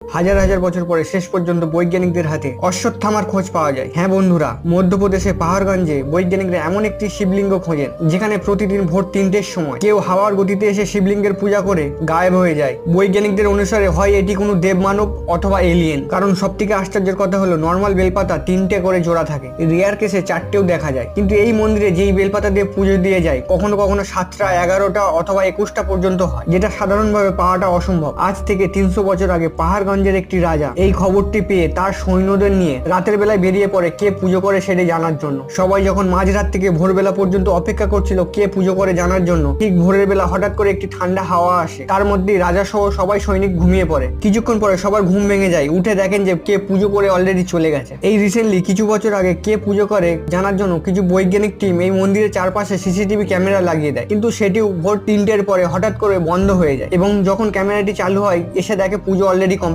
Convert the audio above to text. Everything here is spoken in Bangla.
হাজার হাজার বছর পরে শেষ পর্যন্ত বৈজ্ঞানিকদের হাতে অশ্বত্থামার খোঁজ পাওয়া যায়। হ্যাঁ বন্ধুরা মধ্যপ্রদেশে পাহাড়গঞ্জে বৈজ্ঞানিকরা এমন একটি শিবলিঙ্গ খোঁজেন, যেখানে প্রতিদিন ভোর তিনটের সময় কেউ হাওয়ার গতিতে এসে শিবলিঙ্গের পূজা করে গায়েব হয়ে যায়। বৈজ্ঞানিকদের অনুসারে হয় এটি কোনো দেবমানব অথবা এলিয়েন কারণ সব থেকে আশ্চর্যের কথা হলো নর্মাল বেলপাতা তিনটে করে জোড়া থাকে। রেয়ার কেসে চারটেও দেখা যায়। কিন্তু এই মন্দিরে যেই বেলপাতা দিয়ে পুজো দিয়ে যায়, কখনো কখনো সাতটা, এগারোটা অথবা একুশটা পর্যন্ত হয়, যেটা সাধারণভাবে পাওয়াটা অসম্ভব। আজ থেকে তিনশো বছর আগে পাহাড়গঞ্জের একটি রাজা। এই খবরটি পেয়ে তার সৈন্যদের নিয়ে রাতের বেলায় বেরিয়ে পড়ে কে পুজো করে সেটা জানার জন্য। সবাই যখন মাঝরাত থেকে ভোরবেলা পর্যন্ত অপেক্ষা করছিল কে পুজো করে জানার জন্য, ঠিক ভোরের বেলা হঠাৎ করে একটি ঠান্ডা হাওয়া আসে। তার মধ্যেই রাজা সহ সবাই সৈনিক ঘুমিয়ে পড়ে। কিছুক্ষণ পরে সবার ঘুম ভেঙে যায়। উঠে দেখেন যে কে পুজো করে অলরেডি চলে গেছে। এই রিসেন্টলি কিছু বছর আগে কে পুজো করে জানার জন্য কিছু বৈজ্ঞানিক টিম এই মন্দিরের চারপাশে সিসিটিভি ক্যামেরা লাগিয়ে দেয়। কিন্তু সেটিও ভোর তিনটের পরে হঠাৎ করে বন্ধ হয়ে যায় এবং যখন ক্যামেরাটি চালু হয়, এসে দেখে পুজো অলরেডি কমপ্লিট